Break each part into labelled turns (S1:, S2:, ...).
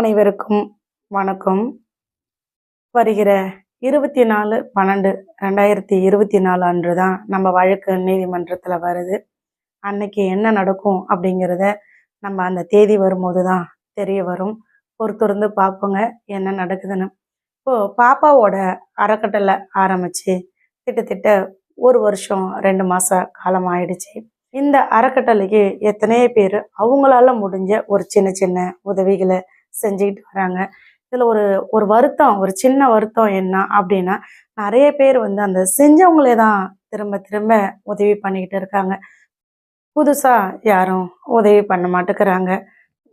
S1: அனைவருக்கும் வணக்கம். வருகிற இருபத்தி நாலு பன்னெண்டு ரெண்டாயிரத்தி இருபத்தி நாலு அன்று தான் நம்ம வழக்கு நீதிமன்றத்தில் வருது. அன்னைக்கு என்ன நடக்கும் அப்படிங்கிறத நம்ம அந்த தேதி வரும்போது தான் தெரிய வரும். பொறுத்திருந்து பார்ப்போங்க என்ன நடக்குதுன்னு. இப்போது பாப்பாவோட அறக்கட்டளை ஆரம்பிச்சு கிட்டத்தட்ட ஒரு வருஷம் ரெண்டு மாத காலம் ஆயிடுச்சு. இந்த அறக்கட்டளைக்கு எத்தனையோ பேர் அவங்களால முடிஞ்ச ஒரு சின்ன சின்ன உதவிகளை செஞ்சுக்கிட்டு வராங்க. இதில் ஒரு ஒரு வருத்தம் ஒரு சின்ன வருத்தம் என்ன அப்படின்னா நிறைய பேர் வந்து அந்த செஞ்சவங்களே தான் திரும்ப திரும்ப உதவி பண்ணிக்கிட்டு இருக்காங்க. புதுசாக யாரும் உதவி பண்ண மாட்டேங்கிறாங்க.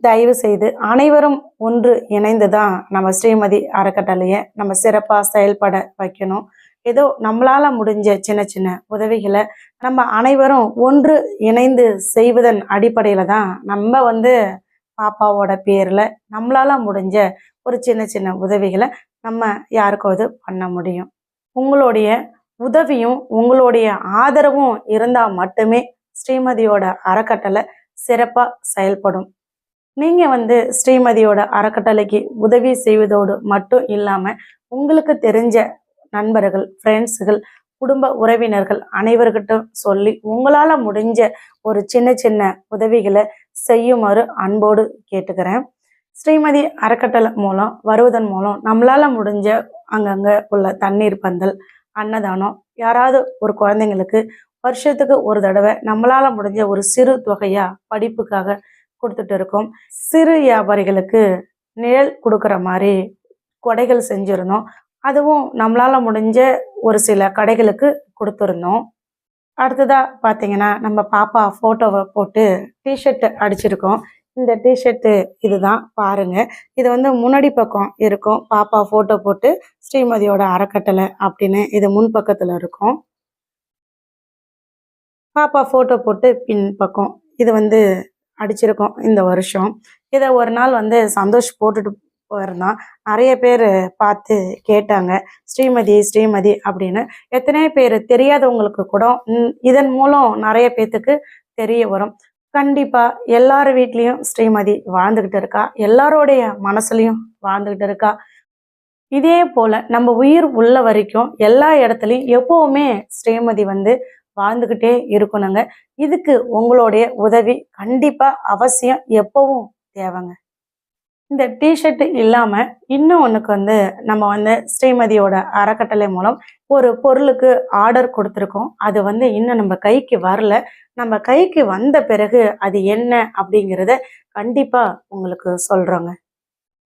S1: தயவு செய்து அனைவரும் ஒன்று இணைந்து தான் நம்ம ஸ்ரீமதி அறக்கட்டளையை நம்ம சிறப்பாக செயல்பட வைக்கணும். ஏதோ நம்மளால முடிஞ்ச சின்ன சின்ன உதவிகளை நம்ம அனைவரும் ஒன்று இணைந்து செய்வதன் அடிப்படையில் தான் நம்ம வந்து பாப்பாவோட பேரில் நம்மளால முடிஞ்ச ஒரு சின்ன சின்ன உதவிகளை நம்ம யாருக்காவது பண்ண முடியும். உங்களுடைய உதவியும் உங்களுடைய ஆதரவும் இருந்தால் மட்டுமே ஸ்ரீமதியோட அறக்கட்டளை சிறப்பாக செயல்படும். நீங்கள் வந்து ஸ்ரீமதியோட அறக்கட்டளைக்கு உதவி செய்வதோடு மட்டும் இல்லாமல் உங்களுக்கு தெரிஞ்ச நண்பர்கள் ஃப்ரெண்ட்ஸுகள் குடும்ப உறவினர்கள் அனைவர்கிட்டும் சொல்லி உங்களால் முடிஞ்ச ஒரு சின்ன சின்ன உதவிகளை செய்யுமாறு அன்போடு கேட்டுக்கிறேன். ஸ்ரீமதி அறக்கட்டளை மூலம் வருவதன் மூலம் நம்மளால் முடிஞ்ச அங்கங்கே உள்ள தண்ணீர் பந்தல் அன்னதானம் யாராவது ஒரு குழந்தைங்களுக்கு வருஷத்துக்கு ஒரு தடவை நம்மளால் முடிஞ்ச ஒரு சிறு தொகையாக படிப்புக்காக கொடுத்துட்டு இருக்கோம். சிறு வியாபாரிகளுக்கு நிழல் கொடுக்குற மாதிரி கொடைகள் செஞ்சிருந்தோம் அதுவும் நம்மளால் முடிஞ்ச ஒரு சில கடைகளுக்கு கொடுத்துருந்தோம். அடுத்ததாக பார்த்தீங்கன்னா நம்ம பாப்பா ஃபோட்டோவை போட்டு டிஷர்ட்டு அடிச்சிருக்கோம். இந்த டிஷர்ட்டு இதுதான் பாருங்கள் இது வந்து முன்னாடி பக்கம் இருக்கும். பாப்பா ஃபோட்டோ போட்டு ஸ்ரீமதியோட அறக்கட்டளை அப்படின்னு இது முன் பக்கத்தில் இருக்கும். பாப்பா ஃபோட்டோ போட்டு பின் பக்கம் இது வந்து அடிச்சிருக்கோம் இந்த வருஷம். இதை ஒரு நாள் வந்து சந்தோஷ் போட்டுட்டு போயிருந்தான் நிறைய பேர் பார்த்து கேட்டாங்க. ஸ்ரீமதி ஸ்ரீமதி அப்படின்னு. எத்தனையோ பேர் தெரியாதவங்களுக்கு கூட இதன் மூலம் நிறைய பேர்த்துக்கு தெரிய வரும். கண்டிப்பாக எல்லார் வீட்லேயும் ஸ்ரீமதி வாழ்ந்துக்கிட்டு இருக்கா. எல்லாரோடைய மனசுலையும் வாழ்ந்துக்கிட்டு இருக்கா. இதே போல் நம்ம உயிர் உள்ள வரைக்கும் எல்லா இடத்துலையும் எப்போவுமே ஸ்ரீமதி வந்து வாழ்ந்துக்கிட்டே இருக்கணுங்க. இதுக்கு உங்களுடைய உதவி கண்டிப்பாக அவசியம் எப்பவும் தேவைங்க. இந்த டிஷர்ட் இல்லாமல் இன்னும் ஒன்றுக்கு வந்து நம்ம வந்து ஸ்ரீமதியோட அறக்கட்டளை மூலம் ஒரு பொருளுக்கு ஆர்டர் கொடுத்துருக்கோம். அது வந்து இன்னும் நம்ம கைக்கு வரல. நம்ம கைக்கு வந்த பிறகு அது என்ன அப்படிங்கிறத கண்டிப்பாக உங்களுக்கு சொல்கிறோங்க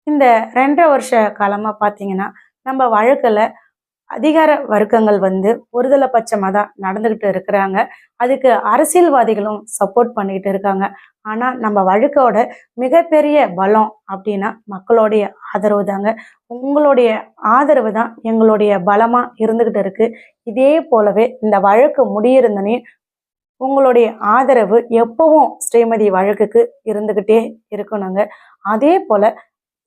S1: இந்த ரெண்டரை வருஷ காலமாக பார்த்தீங்கன்னா நம்ம வழக்கில் அதிகார வர்க்கங்கள் வந்து ஒருதலை பட்சமாக தான் நடந்துக்கிட்டு இருக்கிறாங்க. அதுக்கு அரசியல்வாதிகளும் சப்போர்ட் பண்ணிக்கிட்டு இருக்காங்க. ஆனால் நம்ம வழக்கோட மிகப்பெரிய பலம் அப்படின்னா மக்களுடைய ஆதரவு தாங்க. உங்களுடைய ஆதரவு தான் எங்களுடைய பலமாக இருந்துக்கிட்டு இருக்குது இதே போலவே இந்த வழக்கு முடியிருந்தனே உங்களுடைய ஆதரவு எப்பவும் ஸ்ரீமதி வழக்குக்கு இருந்துக்கிட்டே இருக்கணுங்க. அதே போல்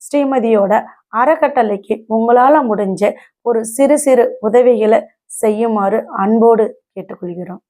S1: ஸ்ரீமதியோட அறக்கட்டளைக்கு உங்களால் முடிஞ்ச ஒரு சிறு சிறு உதவிகளை செய்யுமாறு அன்போடு கேட்டுக்கொள்கிறோம்.